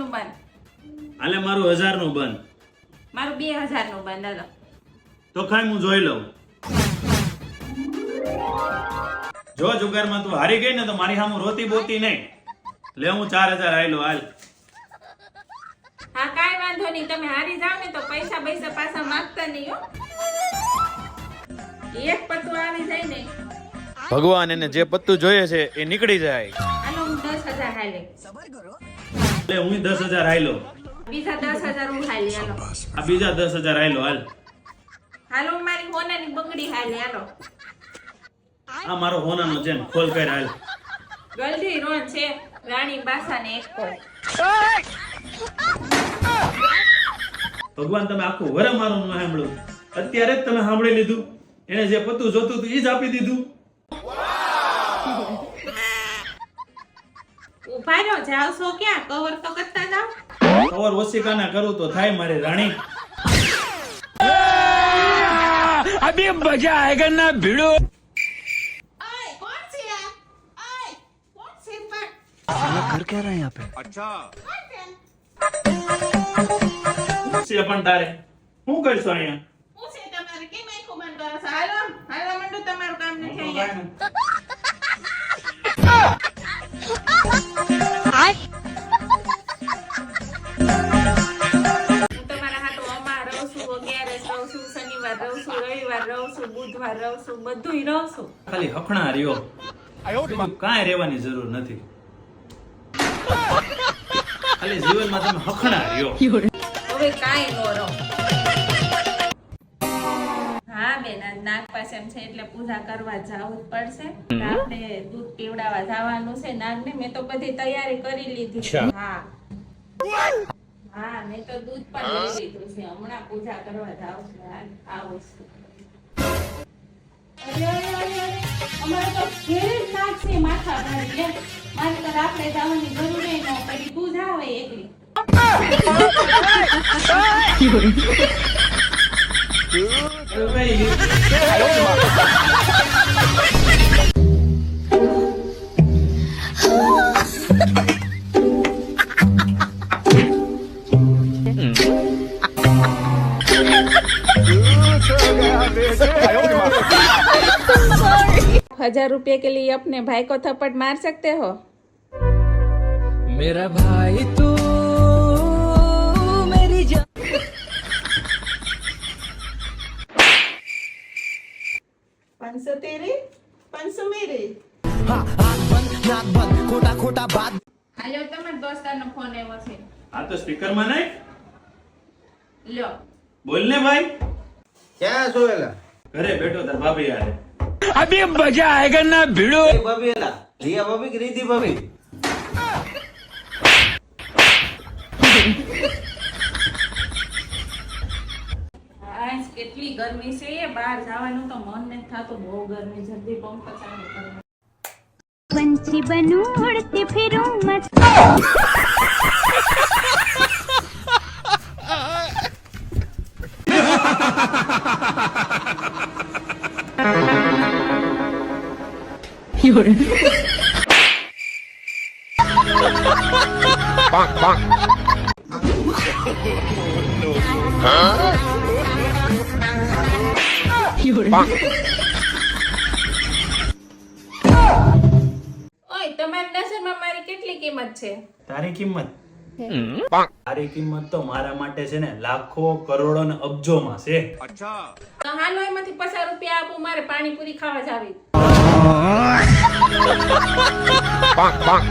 નું બંધ. હાલે મારું હજારનું બંધ. મારું બે હજારનું બંધ હાલો. તો ખાઈ હું જોઈ લઉં. જો જુગારમાં તું હારી ગઈ ને તો મારી સામે રોતી બોતી નહીં. લે હું ચાર હજાર આયલો હાલ. હા કાઈ વાંધો નહીં. તમે હારી જાવ ને તો પૈસા પૈસા પાછા માંગતા નહીં હો. એક પત્તું આવી જાય ને. ભગવાન એને જે પત્તું જોઈએ છે એ નીકળી જાય. હાલો હું દસ હજાર હાલે. એટલે હું દસ હજાર બીજા દસ હજાર હું હાલી હાલો આ બીજા દસ હજાર હાલ. હાલો મારી હોનાની બંગડી હાલે હાલો આ મારો હોનાનો ચેન ખોલ કર હાલ. ગલધી રોન છે રાણી બાસા ને એક કોલ. ભગવાન તમે આખું વર મારું ન સાંભળ્યું. અત્યારે જ તમે સાંભળી લીધું. એને જે પતું જોતું હતું એ જ આપી દીધું. ઉભા રહ્યો જાવ છો ક્યાં કવર તો કરતા જાવ કવર ઓશિકાના કરું તો થાય મારી રાણી अभी मजा आएगा ना भिड़ो ઓય કોણ છે આ ઓય કોણ છે પણ कर क्या रहा है यहाँ पे છે પણ તારે શું કરશો અહીંયા હું છે તમારે કેમ આખું બંધ કરો છો હાલો હાલો મંડુ તમારું કામ નથી અહીંયા છું બધુંય રહું છું ખાલી હખણા રહ્યો. બીજું કાંઈ રહેવાની જરૂર નથી. ખાલી જીવનમાં તમે હખણા રહ્યો. હવે કાંઈ ન રહો. હા બેન આજ નાગ પાસે છે એટલે પૂજા કરવા જવું જ પડશે. આપણે દૂધ પીવડાવવા જવાનું છે નાગને. મેં તો બધી તૈયારી કરી લીધી. છે હા. હા મેં તો દૂધ પણ લઈ લીધું છે. હમણાં પૂજા કરવા જાવ છું. હાલ, આવું છું. અમારે તો ઘેર જ માથા ભારે એમ. મારે તો રાત્રે જવાની જરૂર ન પડી. તું જાવ એકલી. हजार रुपए के लिए अपने भाई को थप्पड़ मार सकते हो मेरा भाई तू मेरी जान પાંચસો તેરી પાંચસો મેરી હાલો તમારા દોસ્તારનો ફોન આવ્યો છે આ તો સ્પીકરમાં નહીં લ્યો બોલ ને ભાઈ ક્યાં છો એલા ઘરે બેઠો તાર ભાભી યારે अभी मजा आएगा ना भिड़ो એ ભાભી એલા રિયા ભાભી કે રીતિ ભાભી આજ કેટલી ગરમી છે એ બહાર જવાનું તો મન નથી થતું બહુ ગરમી જલ્દી પંખો ચાલુ કરો 有人。棒棒。有人。棒。ઓય તમારા ડસરમાં મારી કેટલી કિંમત છે તારી કિંમત તારી કિંમત તો મારા માટે છે ને લાખો કરોડો ને અબજો માં છે તો હાલો એમાંથી પચાસ રૂપિયા આપું મારે પાણીપુરી ખાવા જ આવી જાવી